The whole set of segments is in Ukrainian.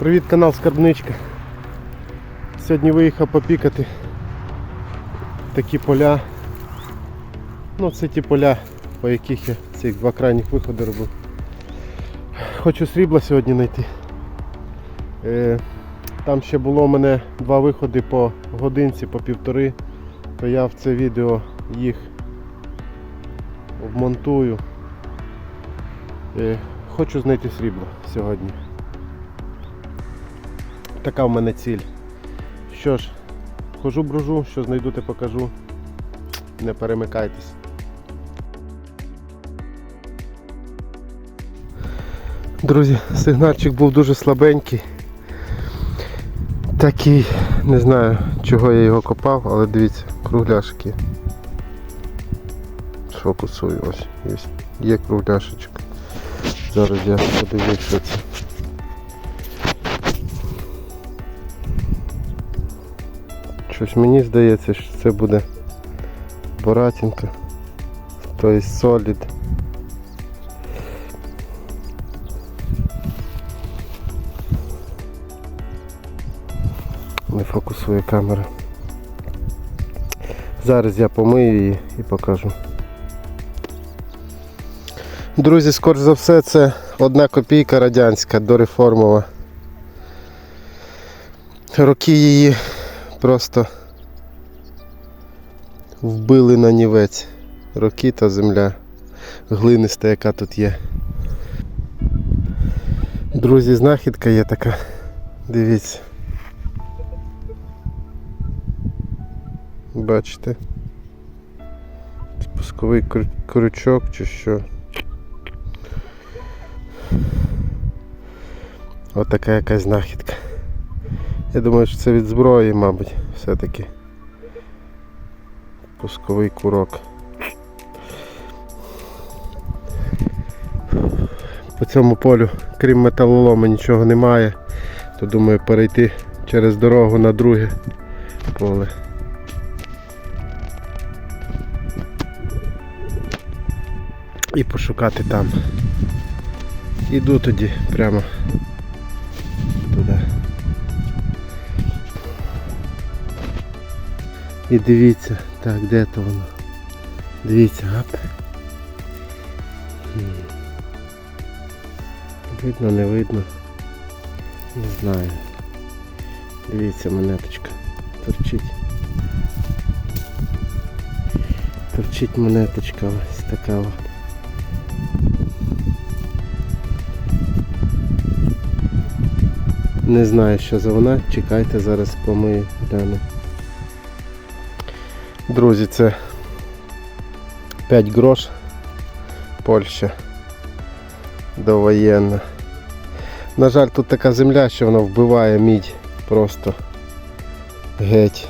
Привіт, канал Скарбничка. Сьогодні виїхав попікати такі поля. Ну, це ті поля, по яких я цих два крайніх виходи робив. Хочу срібла сьогодні знайти. Е, там ще було у мене два виходи по годинці, по півтори, то я в це відео їх вмонтую. Е, хочу знайти срібло сьогодні. Така в мене ціль. Що ж, хожу брожу, що знайду, те покажу. Не перемикайтесь. Друзі, сигнальчик був дуже слабенький. Такий, не знаю чого я його копав, але дивіться, кругляшки. Фокусую ось. Є, є кругляшечок. Зараз я подивлюсь, що це. Щось мені здається, що це буде Боратінка. Тобто солід. Не фокусує камера. Зараз я помию її і покажу. Друзі, скоріш за все, це одна копійка радянська дореформова. Роки її просто вбили на нівець. Роки та земля глиниста, яка тут є. Друзі, знахідка є така. Дивіться. Бачите? Спусковий крючок чи що. Отака якась знахідка. Я думаю, що це від зброї, мабуть, все-таки. Пусковий курок. По цьому полю, крім металолому, нічого немає, то думаю перейти через дорогу на друге поле. І пошукати там. Іду тоді прямо І дивіться, так, де то воно? Дивіться, ап. Видно, не видно. Не знаю. Дивіться, монеточка. Торчить. Торчить монеточка ось така. Не знаю, що за вона. Чекайте, зараз помию гляну. Друзі, це 5 грош Польща довоєнна. На жаль, тут така земля, що вона вбиває мідь просто геть.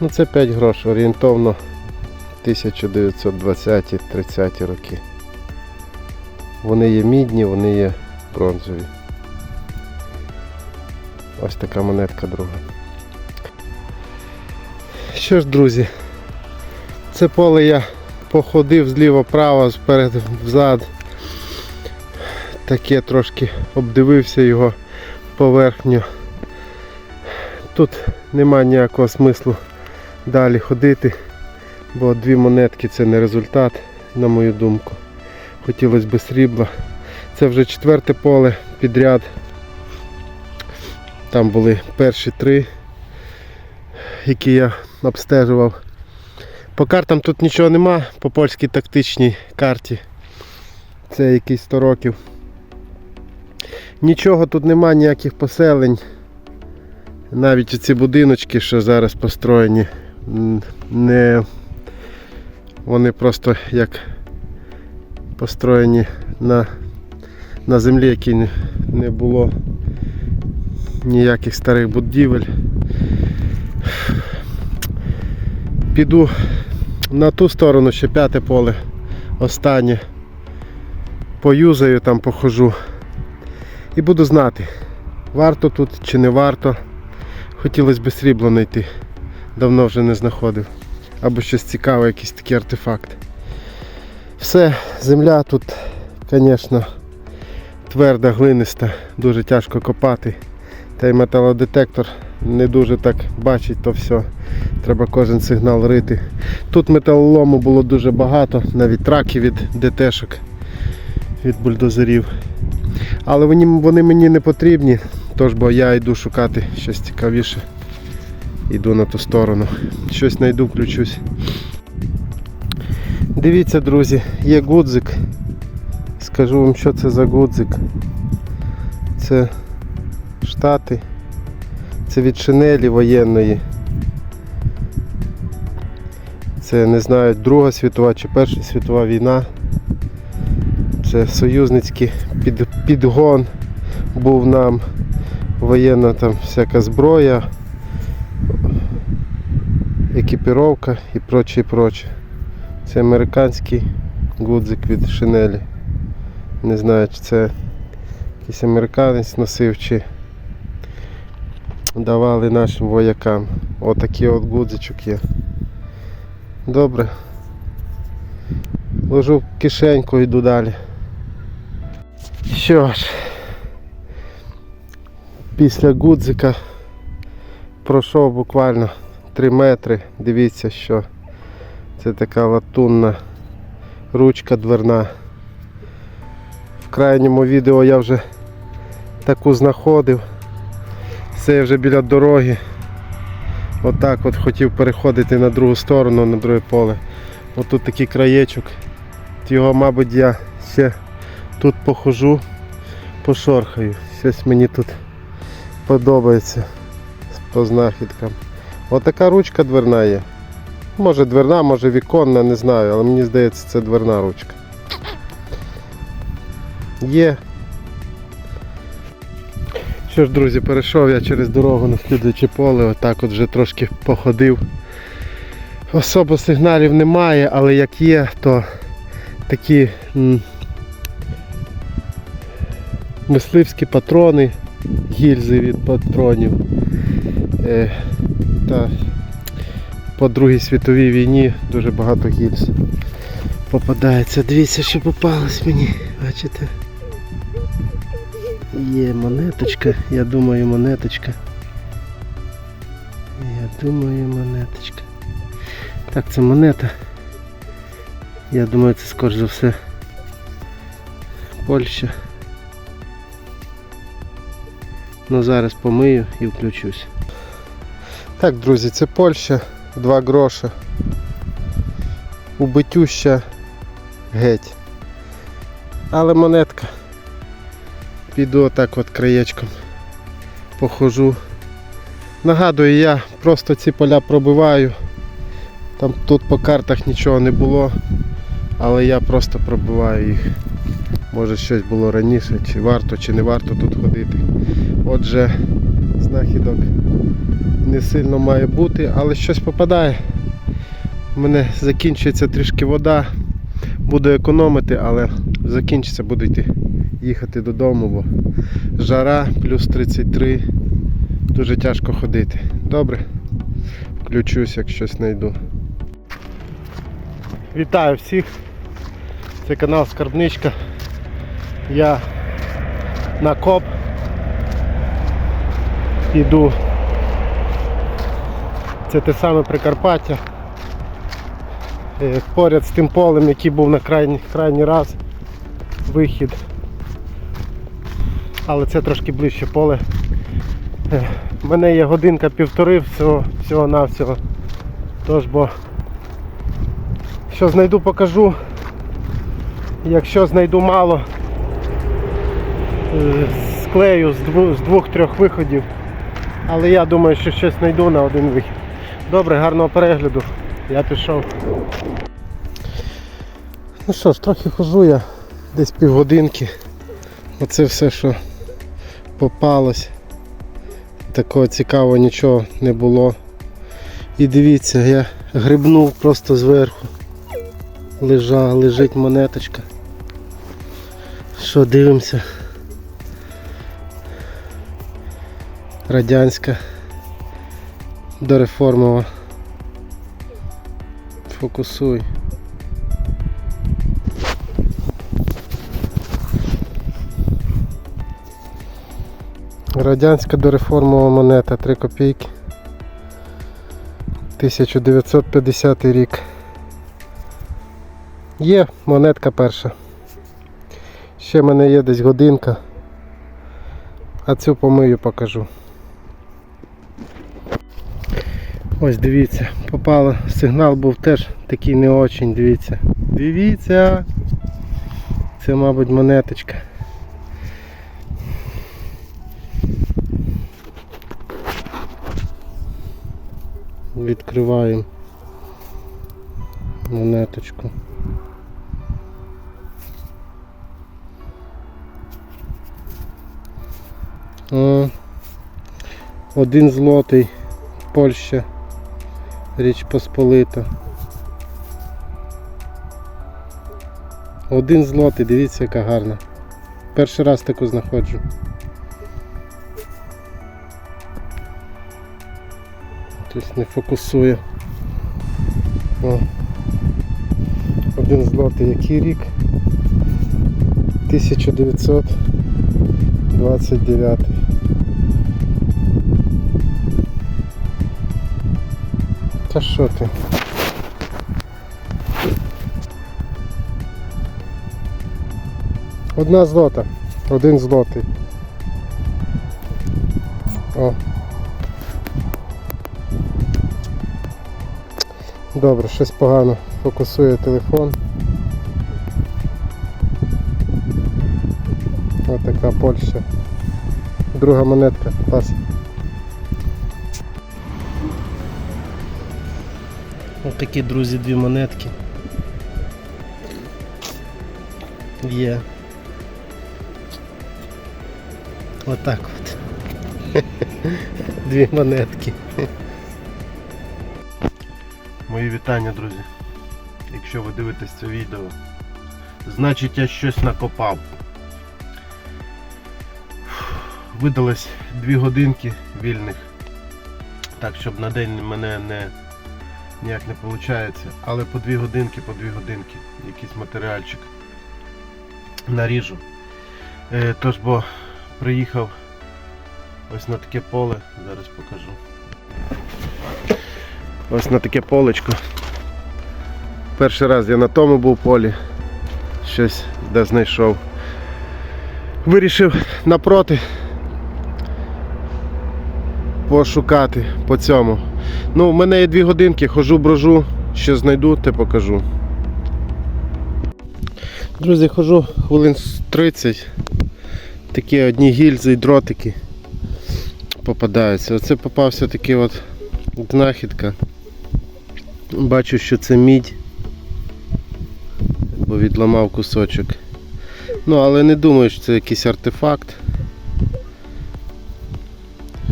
Ну це 5 грош, орієнтовно 1920-30 роки. Вони є мідні, вони є бронзові. Ось така монетка друга. Що ж, друзі, це поле я походив зліво-право, сперед взад. Таке трошки обдивився його поверхню. Тут нема ніякого смислу далі ходити, бо дві монетки це не результат, на мою думку. Хотілося б срібла. Це вже четверте поле підряд. Там були перші три, які я обстежував. По картам тут нічого нема, по польській тактичній карті. Це якісь 100 років. Нічого тут нема, ніяких поселень. Навіть ці будиночки, що зараз построєні, не вони просто як построєні на, на землі, якій не- було ніяких старих будівель. Піду на ту сторону ще п'яте поле. Останнє. Поюзаю там, похожу. І буду знати, варто тут чи не варто. Хотілося б срібло знайти. Давно вже не знаходив. Або щось цікаве, якийсь такий артефакт. Все, земля тут, звісно, тверда, глиниста, дуже тяжко копати. Та й металодетектор не дуже так бачить то все. Треба кожен сигнал рити. Тут металолому було дуже багато, навіть траки від ДТшок, від бульдозерів. Але вони, вони мені не потрібні, тож бо я йду шукати щось цікавіше. Йду на ту сторону. Щось знайду, включусь. Дивіться, друзі, є гудзик. Скажу вам, що це за гудзик. Це Штати. Це від шинелі воєнної. Це не знаю, Друга світова чи Перша світова війна. Це союзницький під, підгон був нам. Воєнна там всяка зброя, екіпіровка і проче, і проче. Це американський гудзик від шинелі. Не знаю, чи це якийсь американець носив, чи давали нашим воякам. Отакий от гудзичок є. Добре. Ложу в кишеньку йду далі. Що ж, після гудзика пройшов буквально 3 метри. Дивіться, що це така латунна ручка дверна. В крайньому відео я вже таку знаходив. Це вже біля дороги. Отак от хотів переходити на другу сторону, на друге поле. Отут такий краєчок. Його, мабуть, я ще тут похожу, пошорхаю. Щось мені тут подобається по знахідкам. Отака ручка дверна є. Може дверна, може віконна, не знаю, але мені здається, це дверна ручка. Є. Що ж, друзі, перейшов я через дорогу на слідуюче поле, отак от вже трошки походив. Особо сигналів немає, але як є, то такі мисливські патрони, гільзи від патронів. Е, та по Другій світовій війні дуже багато гільз попадається. Дивіться, що попалось мені, бачите? Є монеточка, я думаю, монеточка. Я думаю, монеточка. Так, це монета. Я думаю, це скоріш за все Польща. Ну зараз помию і включусь. Так, друзі, це Польща, 2 гроша. Убитюща геть. Але монетка. Піду отак от краєчком. Похожу. Нагадую, я просто ці поля пробиваю. Там тут по картах нічого не було, але я просто пробиваю їх. Може щось було раніше, чи варто, чи не варто тут ходити. Отже, знахідок не сильно має бути, але щось попадає. У мене закінчується трішки вода. Буду економити, але закінчиться, буду йти їхати додому, бо жара плюс 33. Дуже тяжко ходити. Добре. Включусь, як щось знайду. Вітаю всіх. Це канал Скарбничка. Я на коп. Іду. Це те саме Прикарпаття. Е, Поряд з тим полем, який був на крайній, крайній раз. Вихід. Але це трошки ближче поле. Е, У мене є годинка півтори всього, всього навсього. Тож бо що знайду покажу. Якщо знайду мало, е, склею з двох-трьох виходів. Але я думаю, що щось знайду на один вихід. Добре, гарного перегляду. Я пішов. Ну що ж, трохи хожу я десь півгодинки. Оце все, що попалось. Такого цікавого нічого не було. І дивіться, я грибнув просто зверху. Лежа, лежить монеточка. Що дивимося? Радянська дореформова. Фокусуй. Радянська дореформова монета 3 копійки. 1950 рік. Є монетка перша. Ще в мене є десь годинка. А цю помию покажу. Ось дивіться, попало. Сигнал був теж такий не очень, дивіться. Дивіться. Це, мабуть, монеточка. Відкриваємо монеточку. Один злотий, Польща, Річ Посполита. Один злотий, дивіться, яка гарна. Перший раз таку знаходжу. Тобто не фокусує. О. Один злотий, який рік? 1929. Та що ти? Одна злота, один злотий. О. Добре, щось погано фокусує телефон. Ось така Польща. Друга монетка. Пас. Ось такі, друзі, дві монетки. Є. Отак от. Дві монетки. Мої вітання, друзі. Якщо ви дивитесь це відео, значить я щось накопав. Видалось дві годинки вільних. Так, щоб на день мене не ніяк не виходить. Але по дві годинки, по дві годинки. Якийсь матеріальчик наріжу. Е, тож бо приїхав ось на таке поле, зараз покажу. Ось на таке полечко. Перший раз я на тому був полі, щось де знайшов. Вирішив напроти пошукати по цьому. Ну, в мене є дві годинки, хожу, брожу, що знайду, те покажу. Друзі, хожу хвилин 30. Такі одні гільзи і дротики попадаються. Оце попався такий от знахідка. Бачу, що це мідь, бо відламав кусочок. Ну, але не думаю, що це якийсь артефакт.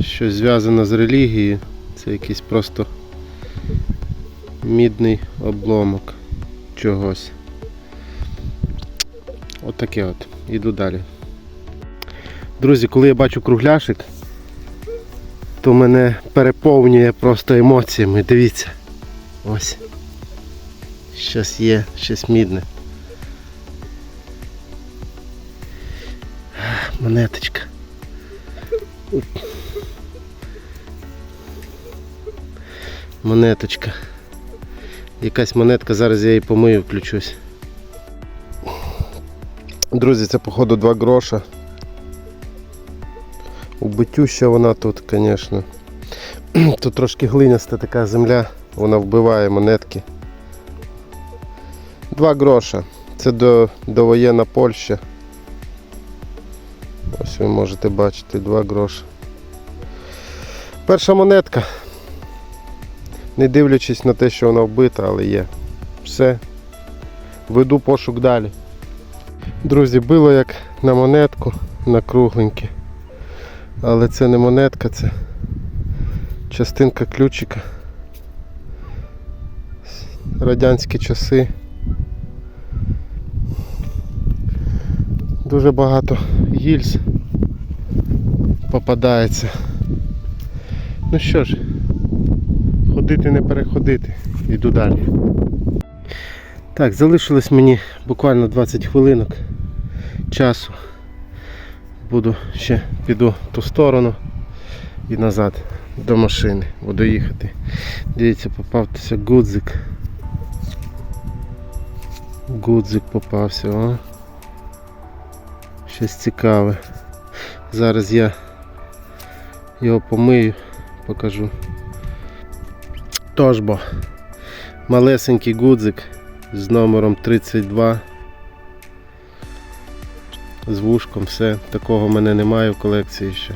Щось зв'язане з релігією. Це якийсь просто мідний обломок чогось. Отаке от. Іду далі. Друзі, коли я бачу кругляшик, то мене переповнює просто емоціями. Дивіться. Ось. Щось є, щось мідне. Монеточка. Монеточка. Якась монетка, зараз я її помию, включусь. Друзі, це походу 2 гроша. Убитюща вона тут, звісно. Тут трошки глиняста така земля, вона вбиває монетки. 2 гроша. Це до, довоєнна Польща. Ось ви можете бачити 2 гроша. Перша монетка. Не дивлячись на те, що вона вбита, але є. Все. Веду пошук далі. Друзі, було як на монетку, на кругленьке. Але це не монетка, це частинка ключика. Радянські часи. Дуже багато гільз попадається. Ну що ж, ходити не переходити. Йду далі. Так, залишилось мені буквально 20 хвилинок часу буду ще піду в ту сторону і назад до машини буду їхати. Дивіться, попався гудзик. Гудзик попався, о. Щось цікаве. Зараз я його помию, покажу. Тож бо малесенький гудзик з номером 32. З вушком все. Такого в мене немає в колекції ще.